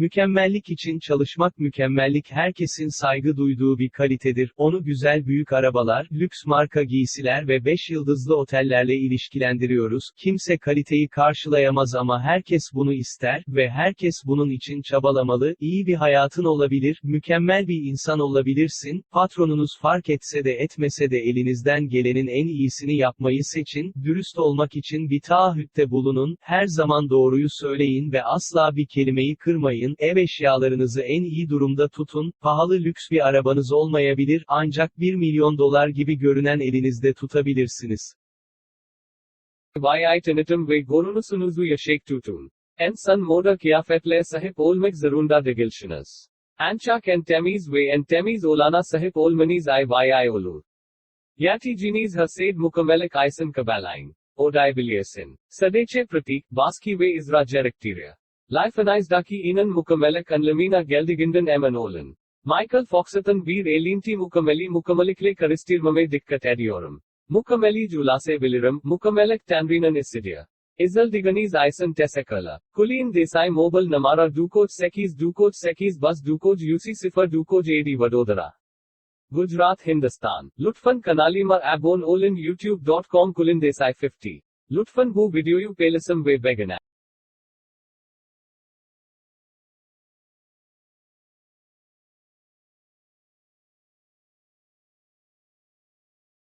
Mükemmellik için çalışmak mükemmellik herkesin saygı duyduğu bir kalitedir. Onu güzel büyük arabalar, lüks marka giysiler ve 5 yıldızlı otellerle ilişkilendiriyoruz. Kimse kaliteyi karşılayamaz ama herkes bunu ister ve herkes bunun için çabalamalı. İyi bir hayatın olabilir, mükemmel bir insan olabilirsin. Patronunuz fark etse de etmese de elinizden gelenin en iyisini yapmayı seçin. Dürüst olmak için bir taahhütte bulunun. Her zaman doğruyu söyleyin ve asla bir kelimeyi kırmayın. Ev eşyalarınızı en iyi durumda tutun. Pahalı lüks bir arabanız olmayabilir ancak 1 milyon dolar gibi görünen elinizde tutabilirsiniz. Vay itinitum ve gorunusunuzu yaşak tutun. En son moda kıyafetle sahip olmak zorunda değilsiniz. Ancak en temiz ve en temiz olana sahip olmanız ay olur. Yaticiniz hased mukamelek aysen kabalayn. Odaybiliyorsun. Sadeçe pratik, baski ve izra gerektirir. Lifenaisdaki Inan mukamelek and Lamina Geldigindan emen olun. Michael Foxathan bir elinti mukameli mukamelikle Mame dikkat ediyorum. Mukameli julase bilirim, mukamelek tanrinin Izal Diganis aysen tesekala. Kulin Desai Mobile namara Dukoj Sekis Dukoj Sekis Bus Dukoj UC Sifar Dukoj AD vadodara. Gujarat Hindustan. Lutfan कनाली मर एबोन Olin YouTube dot com Kulin Desai fifty लुटफन भू video you पेलसम